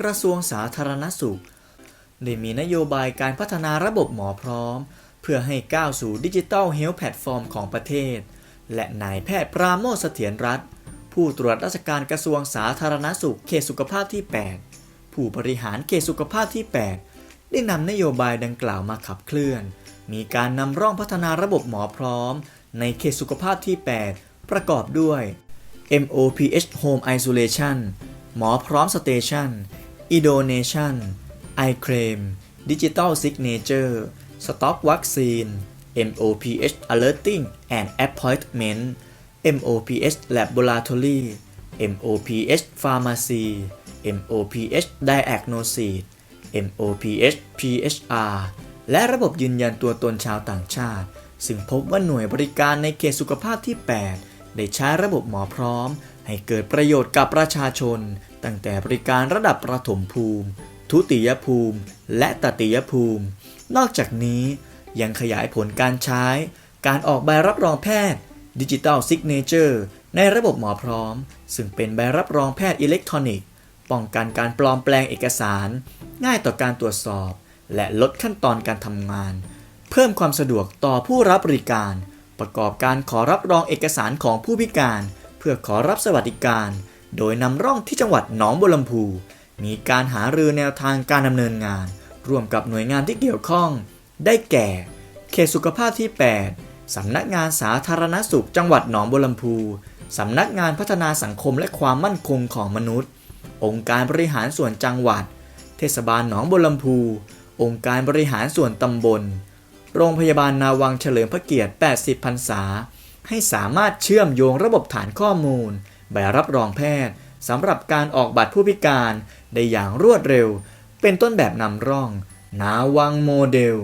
กระทรวงสาธารณสุขได้มีนโยบายการพัฒนาระบบหมอพร้อม เพื่อให้ก้าวสู่ดิจิ t a ลเฮลท์แพลตฟอร์มของประเทศ และนายแพทย์ปราโมชเสถียรรัตน์ผู้ตรวจราชการกระทรวงสาธารณสุขเขตสุขภาพที่ 8 ผู้บริหารเขตสุขภาพที่ 8 ได้นำนโยบายดังกล่าวมาขับเคลื่อน มีการนำร่องพัฒนาระบบหมอพร้อม ในเขตสุขภาพที่ 8 ประกอบด้วย MOPH Home Isolation หมอพร้อมสเตชัน Idonation iClaim Digital Signature Stop Vaccine MOPH Alerting and Appointment MOPH Laboratory MOPH Pharmacy MOPH Diagnosis MOPH PHR และระบบยืนยันตัวตนชาวต่างชาติ ซึ่งพบว่าหน่วยบริการในเขตสุขภาพที่ 8 ได้ใช้ระบบหมอพร้อม ให้เกิดประโยชน์กับประชาชน ตั้งแต่บริการระดับประถมภูมิ ทุติยภูมิ และตติยภูมิ นอกจากนี้ยังขยายผลการใช้ การออกใบรับรองแพทย์ดิจิ t a ลซิกเนเจอร์ในระบบหมอพร้อม ซึ่งเป็นใบรับรองแพทย์อิเล็กทรอนิกส์ ป้องกันการปลอมแปลงเอกสาร ง่ายต่อการตรวจสอบ และลดขั้นตอนการทำงาน เพิ่มความสะดวกต่อผู้รับบริการ ประกอบการขอรับรองเอกสารของผู้พิการ เพื่อขอรับสวัสดิการ โดยนำร่องที่จังหวัดหนองบัวลำพู มีการหารือแนวทางการดำเนินงาน ร่วมกับหน่วยงานที่เกี่ยวข้อง ได้แก่ เขตสุขภาพที่ 8 สำนักงานสาธารณสุขจังหวัดหนองบัวลำพู สำนักงานพัฒนาสังคมและความมั่นคงของมนุษย์ องค์การบริหารส่วนจังหวัด เทศบาลหนองบัวลำพู องค์การบริหารส่วนตำบล โรงพยาบาลนาวังเฉลิมพระเกียรติ 80 พรรษา ให้สามารถเชื่อมโยงระบบฐานข้อมูล ใบรับรองแพทย์สำหรับการออกบัตรผู้พิการได้อย่างรวดเร็ว เป็นต้นแบบนำร่อง นาวังโมเดล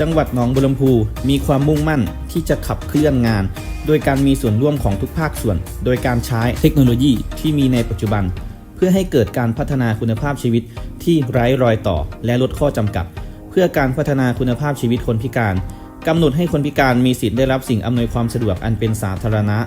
จังหวัดหนองบัวลำพูมีความมุ่งมั่นที่จะขับเคลื่อนงาน โดยการมีส่วนร่วมของทุกภาคส่วน โดยการใช้เทคโนโลยีที่มีในปัจจุบัน เพื่อให้เกิดการพัฒนาคุณภาพชีวิตที่ไร้รอยต่อ และลดข้อจำกัด เพื่อการพัฒนาคุณภาพชีวิตคนพิการกำหนดให้คนพิการมีสิทธิ์ได้รับสิ่งอำนวยความสะดวกอันเป็นสาธารณะ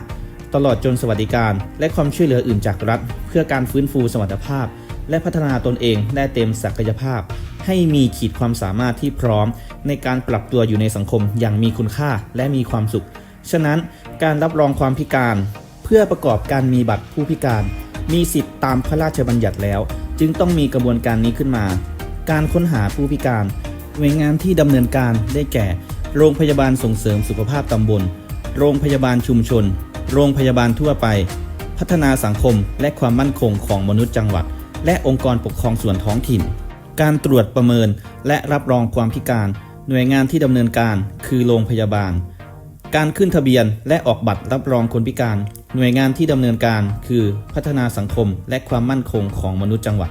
ตลอดจนสวัสดิการ และความช่วยเหลืออื่นจากรัฐ เพื่อการฟื้นฟูสมรรถภาพ และพัฒนาตนเองได้เต็มศักยภาพ ให้มีขีดความสามารถที่พร้อม ในการปรับตัวอยู่ในสังคมอย่างมีคุณค่าและมีความสุข ฉะนั้นการรับรองความพิการ เพื่อประกอบการมีบัตรผู้พิการ มีสิทธิ์ตามพระราชบัญญัติแล้ว จึงต้องมีกระบวนการนี้ขึ้นมา การค้นหาผู้พิการหน่วยงานที่ดำเนินการได้แก่ โรงพยาบาลส่งเสริมสุขภาพตำบล โรงพยาบาลชุมชน โรงพยาบาลทั่วไป พัฒนาสังคมและความมั่นคงของมนุษย์จังหวัด และองค์กรปกครองส่วนท้องถิ่น การตรวจประเมินและรับรองความพิการ หน่วยงานที่ดำเนินการคือโรงพยาบาล การขึ้นทะเบียนและออกบัตรรับรองคนพิการ หน่วยงานที่ดำเนินการคือพัฒนาสังคมและความมั่นคงของมนุษย์จังหวัด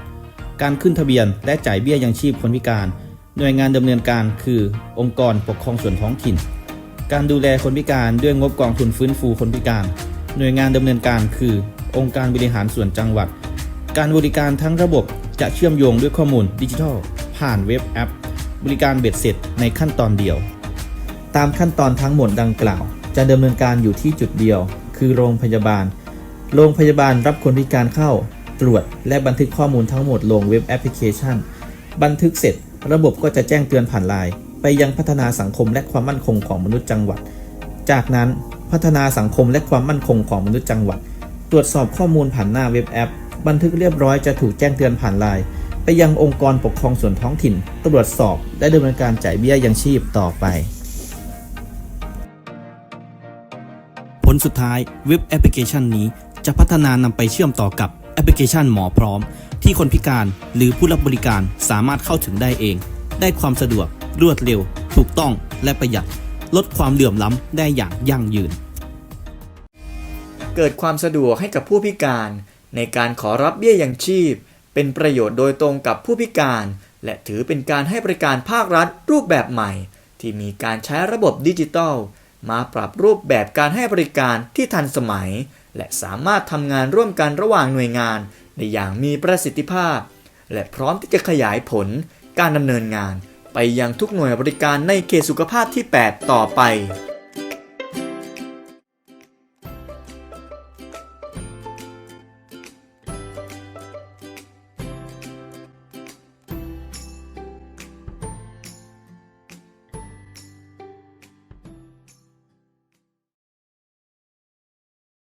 การขึ้นทะเบียนและจ่ายเบี้ยยังชีพคนพิการ หน่วยงานดำเนินการคือ องค์กรปกครองส่วนท้องถิ่น การดูแลคนพิการด้วยงบกองทุนฟื้นฟูคนพิการ หน่วยงานดำเนินการคือ องค์การบริหารส่วนจังหวัด การบริการทั้งระบบจะเชื่อมโยงด้วยข้อมูลดิจิทัล ผ่านเว็บแอป บริการเบ็ดเสร็จในขั้นตอนเดียว ตามขั้นตอนทั้งหมดดังกล่าว จะดำเนินการอยู่ที่จุดเดียว คือโรงพยาบาล โรงพยาบาลรับคนพิการเข้า ตรวจ และบันทึกข้อมูลทั้งหมดลงเว็บแอปพลิเคชัน บันทึกเสร็จ ระบบก็จะแจ้งเตือนผ่านไลน์ ไปยังพัฒนาสังคมและความมั่นคงของมนุษย์จังหวัด จากนั้นพัฒนาสังคมและความมั่นคงของมนุษย์จังหวัด ตรวจสอบข้อมูลผ่านหน้าเว็บแอป บันทึกเรียบร้อยจะถูกแจ้งเตือนผ่านไลน์ไปยังองค์กรปกครองส่วนท้องถิ่น ตรวจสอบและดำเนินการจ่ายเบี้ยยังชีพต่อไป ผลสุดท้ายเว็บแอปพลิเคชันนี้จะพัฒนานำไปเชื่อมต่อกับแอปพลิเคชันหมอพร้อม ที่คนพิการหรือผู้รับบริการสามารถเข้าถึงได้เอง ได้ความสะดวก รวดเร็ว ถูกต้องและประหยัด ลดความเหลื่อมล้ำได้อย่างยั่งยืน เกิดความสะดวกให้กับผู้พิการ ในการขอรับเบี้ยยังชีพ เป็นประโยชน์โดยตรงกับผู้พิการ และถือเป็นการให้บริการภาครัฐรูปแบบใหม่ ที่มีการใช้ระบบดิจิทัล มาปรับรูปแบบการให้บริการที่ทันสมัย และสามารถทำงานร่วมกันระหว่างหน่วยงานได้อย่างมีประสิทธิภาพ และพร้อมที่จะขยายผล การดำเนินงาน ไปยังทุกหน่วยบริการในเขตสุขภาพที่ 8 ต่อไป